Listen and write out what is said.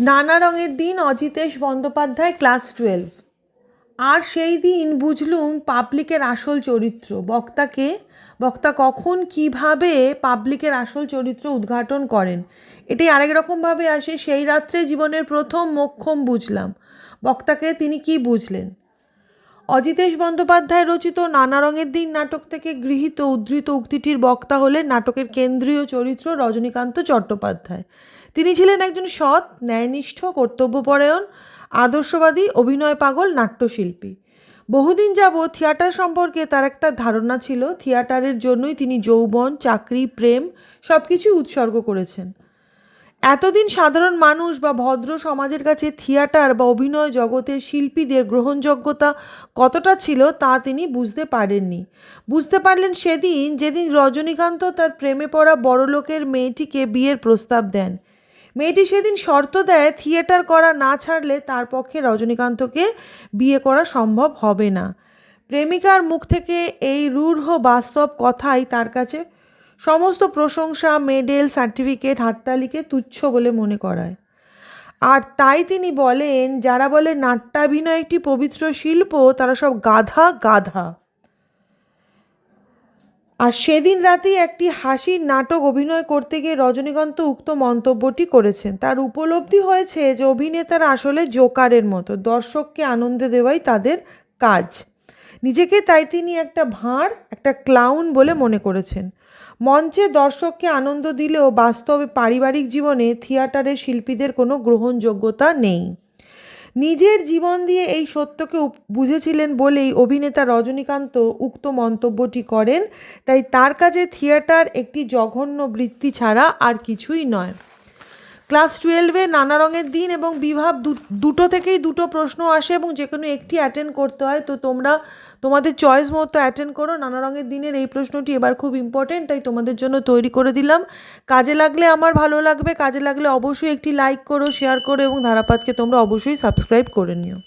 নানা রঙের দিন অজিতেশ বন্দ্যোপাধ্যায় ক্লাস টুয়েলভ। আর সেই দিন বুঝলুম পাবলিকের আসল চরিত্র। বক্তাকে বক্তা কখন কীভাবে পাবলিকের আসল চরিত্র উদ্ঘাটন করেন? এটাই আরেক রকমভাবে আসে, সেই রাত্রে জীবনের প্রথম মোক্ষম বুঝলাম। বক্তাকে তিনি কি বুঝলেন? অজিতেশ বন্দ্যোপাধ্যায় রচিত নানা রঙের দিন নাটক থেকে গৃহীত উদ্ধৃত উক্তিটির বক্তা হলেন নাটকের কেন্দ্রীয় চরিত্র রজনীকান্ত চট্টোপাধ্যায়। তিনি ছিলেন একজন সৎ, ন্যায়নিষ্ঠ কর্তব্যপরায়ণ, আদর্শবাদী, অভিনয় পাগল, নাট্যশিল্পী। বহুদিন যাবৎ থিয়েটার সম্পর্কে তার একটা ধারণা ছিল, থিয়েটারের জন্যই তিনি যৌবন, চাকরি, প্রেম সব কিছুই উৎসর্গ করেছেন। এতদিন সাধারণ মানুষ বা ভদ্র সমাজের কাছে থিয়েটার বা অভিনয় জগতের শিল্পীদের গ্রহণযোগ্যতা কতটা ছিল তা তিনি বুঝতে পারেননি। বুঝতে পারলেন সেদিন যেদিন রজনীকান্ত তার প্রেমে পড়া বড়লোকের মেয়েটিকে বিয়ের প্রস্তাব দেন। মেয়েটি সেদিন শর্ত দেয় থিয়েটার করা না ছাড়লে তার পক্ষে রজনীকান্তকে বিয়ে করা সম্ভব হবে না। প্রেমিকার মুখ থেকে এই রূঢ় বাস্তব কথাই তার কাছে সমস্ত প্রশংসা, মেডেল, সার্টিফিকেট, হাততালিকে তুচ্ছ বলে মনে করায়। আর তাই তিনি বলেন, যারা বলে নাট্যাভিনয় একটি পবিত্র শিল্প, তারা সব গাধা গাধা। আর সেদিন রাতেই একটি হাসির নাটক অভিনয় করতে গিয়ে রজনীকান্ত উক্ত মন্তব্যটি করেছেন। তার উপলব্ধি হয়েছে যে অভিনেতারা আসলে জোকারের মতো, দর্শককে আনন্দ দেওয়াই তাদের কাজ। নিজেকে তাই তিনি একটা ভাঁড়, একটা ক্লাউন বলে মনে করেছেন। মঞ্চে দর্শককে আনন্দ দিলেও বাস্তবে পারিবারিক জীবনে থিয়েটারের শিল্পীদের কোনো গ্রহণযোগ্যতা নেই। নিজের জীবন দিয়ে এই সত্যকে বুঝেছিলেন বলেই অভিনেতা রজনীকান্ত উক্ত মন্তব্যটি করেন। তাই তার কাছে থিয়েটার একটি জঘন্য বৃত্তি ছাড়া আর কিছুই নয়। ক্লাস টুয়েলভে নানা রঙের দিন এবং বিভাব দুটো থেকেই দুটো প্রশ্ন আসে এবং যে কোনো একটি অ্যাটেন্ড করতে হয়। তো তোমরা, তোমাদের চয়েস মতো অ্যাটেন্ড করো। নানা রঙের দিনের এই প্রশ্নটি এবার খুব ইম্পর্টেন্ট তাই তোমাদের জন্য তৈরি করে দিলাম। কাজে লাগলে আমার ভালো লাগবে। কাজে লাগলে অবশ্যই একটি লাইক করো শেয়ার করো এবং ধারাপাতকে তোমরা অবশ্যই সাবস্ক্রাইব করে নিও।